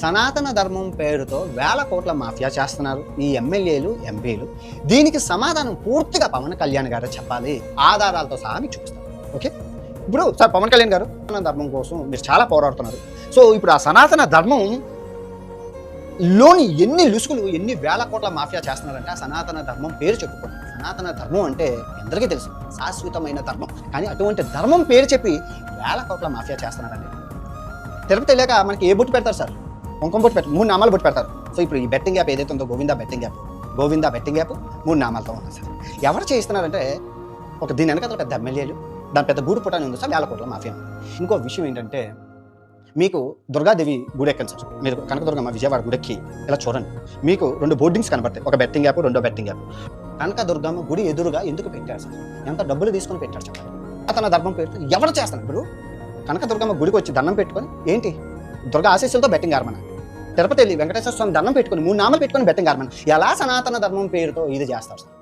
సనాతన ధర్మం పేరుతో వేల కోట్ల మాఫియా చేస్తున్నారు ఈ ఎమ్మెల్యేలు ఎంపీలు. దీనికి సమాధానం పూర్తిగా పవన్ కళ్యాణ్ గారు చెప్పాలి. ఆధారాలతో సహా మీకు చూపిస్తాను ఓకే? ఇప్పుడు సార్ పవన్ కళ్యాణ్ గారు సనాతన ధర్మం కోసం మీరు చాలా పోరాడుతున్నారు. సో ఇప్పుడు ఆ సనాతన ధర్మం లోని ఎన్ని లుసుకులు ఎన్ని వేల కోట్ల మాఫియా చేస్తున్నారంటే ఆ సనాతన ధర్మం పేరు చెప్పుకోండి సనాతన ధర్మం అంటే అందరికీ తెలుసు. శాశ్వతమైన ధర్మం. కానీ అటువంటి ధర్మం పేరు చెప్పి వేల కోట్ల మాఫియా చేస్తున్నారండి. తిరుపతి లేక మనకి ఏ బొట్టు పెడతారు సార్? కుంకుమ బొట్టు పెట్టారు మూడు నామాలు బొట్టు పెడతారు. సో ఇప్పుడు ఈ బెట్టింగ్ యాప్ ఏదైతే ఉందో Govinda betting app Govinda betting app మూడు నామాలతో ఉంది సార్. ఎవరు చేయిస్తున్నారంటే ఒక దీని వెనక పెద్ద ఎమ్మెల్యేలు దాని పెద్ద గూడు పుటాని ఉంది సార్ వేల కోట్ల మాఫియా. ఇంకో విషయం ఏంటంటే మీకు దుర్గాదేవి గుడి ఎక్కండి సార్. మీరు కనకదుర్గమ్మ విజయవాడ గుడెక్కి ఇలా చూడండి. మీకు రెండు బోర్డింగ్స్ కనబడతాయి. ఒక బెట్టింగ్ యాప్ రెండో బెట్టింగ్ యాప్. కనకదుర్గమ్మ గుడి ఎదురుగా ఎందుకు పెట్టారు సార్? ఎంత డబ్బులు తీసుకొని పెట్టారు చెప్పండి. అతను ధర్మం పెట్టి ఎవరు చేస్తాను ఇప్పుడు కనకదుర్గమ్మ గుడికి వచ్చి దండం పెట్టుకొని ఏంటి? దుర్గా ఆశీస్సులతో బెట్టింగ్ ఆడమని తిరుపతి వెళ్ళి వెంకటేశ్వర స్వామి దండం పెట్టుకొని మూడు నామలు పెట్టుకొని బెట్టింగ్ ఆడమని ఎలా సనాతన ధర్మం పేరుతో ఇది చేస్తారు సార్?